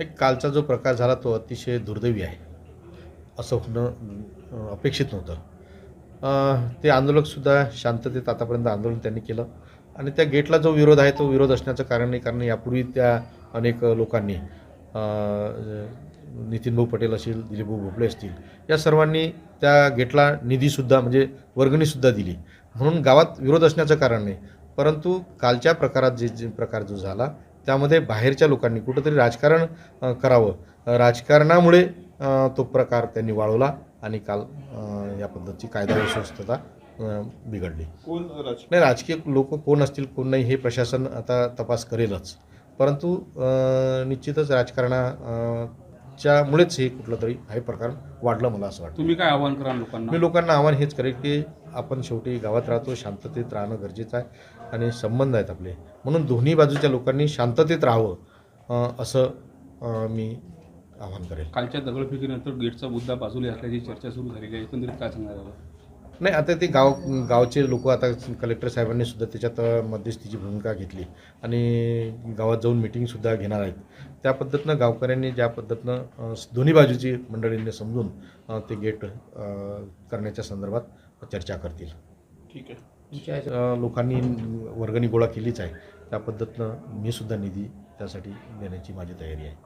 एक कालचा जो प्रकार झाला तो अतिशय दुर्दैवी आहे. असं होणं अपेक्षित नव्हतं. ते आंदोलकसुद्धा शांततेत आतापर्यंत आंदोलन त्यांनी केलं. आणि त्या गेटला जो विरोध आहे तो विरोध असण्याचं कारण नाही कारण यापूर्वी त्या अनेक लोकांनी नितीनभाऊ पटेल असतील दिलीपभाऊ भोपळे असतील या सर्वांनी त्या गेटला निधीसुद्धा म्हणजे वर्गणीसुद्धा दिली. म्हणून गावात विरोध असण्याचं कारण नाही. परंतु कालच्या प्रकारात जे जे प्रकार जो झाला त्यामध्ये बाहेरच्या लोकांनी कुठंतरी राजकारण करावं. राजकारणामुळे तो प्रकार त्यांनी वाढवला आणि काल या पद्धतीची कायदा व सुव्यवस्था अ, बिघडली. कोण नाही राजकीय लोक कोण असतील कोण नाही हे प्रशासन आता तपास करेलच. परंतु निश्चितच राजकारणा च्यामुळेच हे कुठलं तरी हे प्रकार वाढलं मला असं वाटतं. तुम्ही काय आवाहन कराल लोकांना? मी लोकांना आव्हान हेच करेल की आपण शेवटी गावात राहतो शांततेत राहणं गरजेचं आहे आणि संबंध आहेत आपले. म्हणून दोन्ही बाजूच्या लोकांनी शांततेत राहावं अं, असं अं, मी आवाहन करेल. कालच्या दगडफेकीनंतर गेटचा मुद्दा बाजूला असल्याची चर्चा सुरू झालेली आहे एकंदरीत काय सांगणार यावर? नाही आता ते गाव गावचे लोक आता कलेक्टर साहेबांनी सुद्धा त्याच्यात मध्यस्थीची भूमिका घेतली. आणि गावात जाऊन मिटिंगसुद्धा घेणार आहेत. त्या पद्धतीनं गावकऱ्यांनी ज्या पद्धतीनं दोन्ही बाजूची मंडळींनी समजून ते गेट करण्याच्या संदर्भात चर्चा करतील. ठीक आहे. लोकांनी वर्गणी गोळा केलीच आहे. त्या पद्धतीनं मी सुद्धा निधी त्यासाठी देण्याची माझी तयारी आहे.